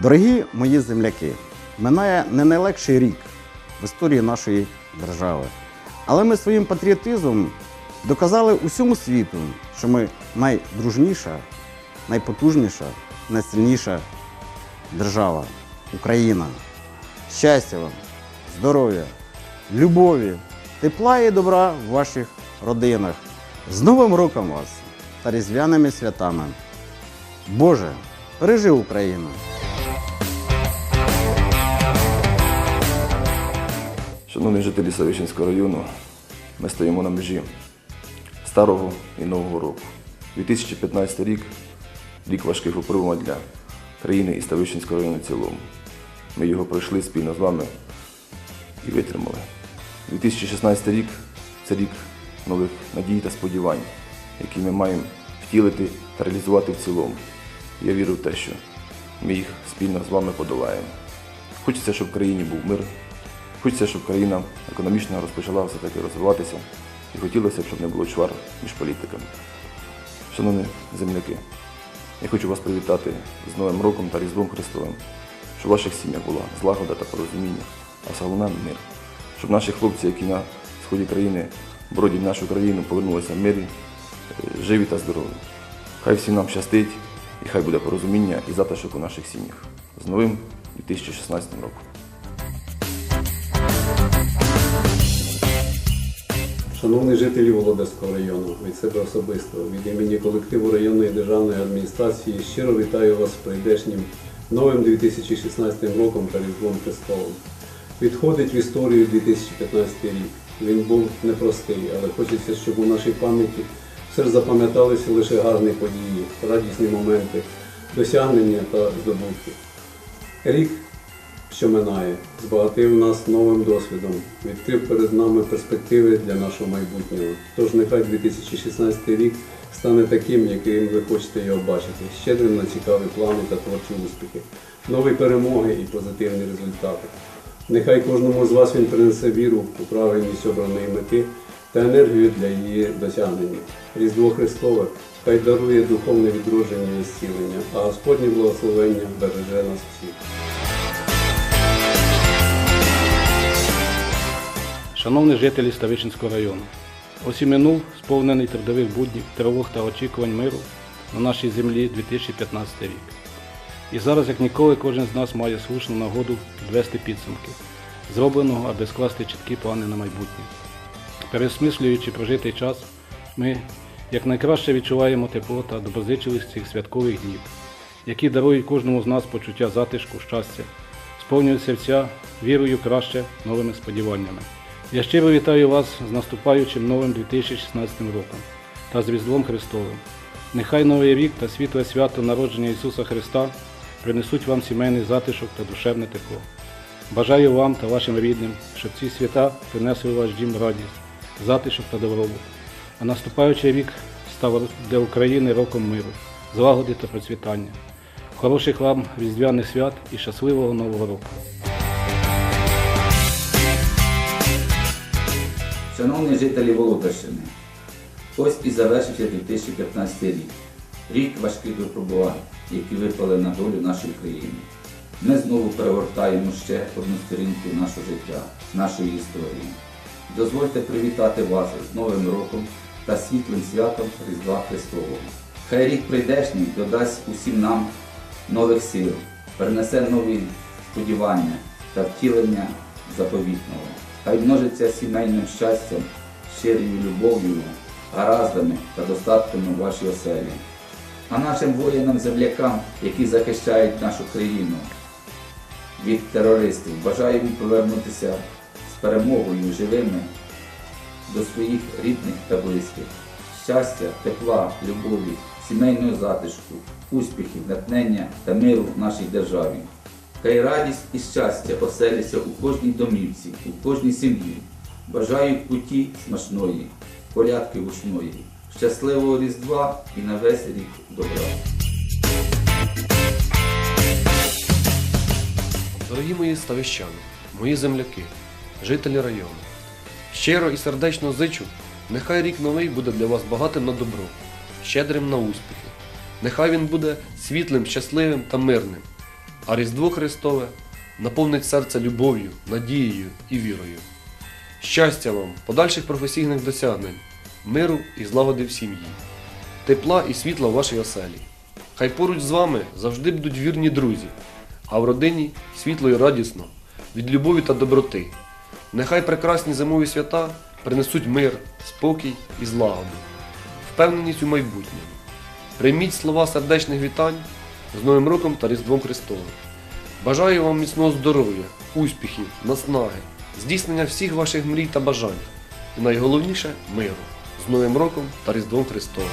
Дорогі мої земляки, минає не найлегший рік в історії нашої держави. Але ми своїм патріотизмом доказали усьому світу, що ми найдружніша, найпотужніша, найсильніша держава Україна. Щастя вам, здоров'я, любові, тепла і добра в ваших родинах. З Новим роком вас та різдвяними святами. Боже, бережи Україну! Шановні жителі Савичинського району, ми стоїмо на межі старого і нового року. 2015 рік рік важких випробувань для країни і Ставищенського району в цілому. Ми його пройшли спільно з вами і витримали. 2016 рік це рік нових надій та сподівань, які ми маємо втілити та реалізувати в цілому. Я вірю в те, що ми їх спільно з вами подолаємо. Хочеться, щоб в країні був мир, Хочеться, щоб країна економічно розпочала все-таки розвиватися і хотілося б, щоб не було чвар між політиками. Шановні земляки, я хочу вас привітати з Новим роком та Різдвом Христовим, щоб в ваших сім'ях була злагода та порозуміння, а головне мир. Щоб наші хлопці, які на сході країни бродять нашу країну, повернулися в мирі, е, живі та здорові. Хай всім нам щастить і хай буде порозуміння і затишок у наших сім'ях. З новим 2016 роком. Шановні жителі Володарського району, від себе особисто, від імені колективу районної державної адміністрації щиро вітаю вас з прийдешнім новим 2016 роком та Різдвом Христовим. Відходить в історію 2015 рік. Він був непростий, але хочеться, щоб у нашій пам'яті все ж запам'яталися лише гарні події, радісні моменти, досягнення та здобутки. Рік що минає, збагатив нас новим досвідом, відкрив перед нами перспективи для нашого майбутнього. Тож нехай 2016 рік стане таким, яким ви хочете його бачити, щедрим на цікаві плани та творчі успіхи, нові перемоги і позитивні результати. Нехай кожному з вас він принесе віру у правильність обраної мети та енергію для її досягнення. Різдво Христове хай дарує духовне відродження і зцілення, а Господнє благословення береже нас всіх. Шановні жителі Ставичинського району, ось і минув сповнений трудових буднів, тривог та очікувань миру на нашій землі 2015 рік. І зараз, як ніколи, кожен з нас має слушну нагоду підвести підсумки, зробленого, аби скласти чіткі плани на майбутнє. Пересмислюючи прожитий час, ми якнайкраще відчуваємо тепло та доброзичливість цих святкових днів, які дарують кожному з нас почуття затишку, щастя, сповнюють серця вірою краще новими сподіваннями. Я щиро вітаю вас з наступаючим новим 2016 роком та з Різдвом Христовим. Нехай Новий рік та світле свято народження Ісуса Христа принесуть вам сімейний затишок та душевне тепло. Бажаю вам та вашим рідним, щоб ці свята принесли у ваш дім радість, затишок та добробут. А наступаючий рік став для України роком миру, злагоди та процвітання. Хороших вам різдвяних свят і щасливого нового року! Шановні жителі Володарщини, ось і завершився 2015 рік. Рік важких випробувань, які випали на долю нашої країни. Ми знову перегортаємо ще одну сторінку нашого життя, нашої історії. Дозвольте привітати вас з Новим роком та світлим святом Різдва Христового. Хай рік прийдешній додасть усім нам нових сил, принесе нові сподівання та втілення заповітного. Хай множиться сімейним щастям, щирою любов'ю, гараздами та достатками в вашій оселі. А нашим воїнам-землякам, які захищають нашу країну від терористів, бажаю їм повернутися з перемогою живими до своїх рідних та близьких. Щастя, тепла, любові, сімейного затишку, успіхів, натхнення та миру в нашій державі. Хай радість і щастя оселяться у кожній домівці, у кожній сім'ї. Бажаю путі смачної, порядки гучної, щасливого Різдва і на весь рік добра. Дорогі мої ставищани, мої земляки, жителі району, щиро і сердечно зичу, нехай рік новий буде для вас багатим на добро, щедрим на успіхи. Нехай він буде світлим, щасливим та мирним. А Різдво Христове наповнить серце любов'ю, надією і вірою. Щастя вам, подальших професійних досягнень, миру і злагоди в сім'ї, тепла і світла в вашій оселі. Хай поруч з вами завжди будуть вірні друзі, а в родині світло і радісно, від любові та доброти. Нехай прекрасні зимові свята принесуть мир, спокій і злагоду, впевненість у майбутньому. Прийміть слова сердечних вітань з Новим роком та Різдвом Христовим. Бажаю вам міцного здоров'я, успіхів, наснаги, здійснення всіх ваших мрій та бажань. І найголовніше миру з Новим роком та Різдвом Христовим.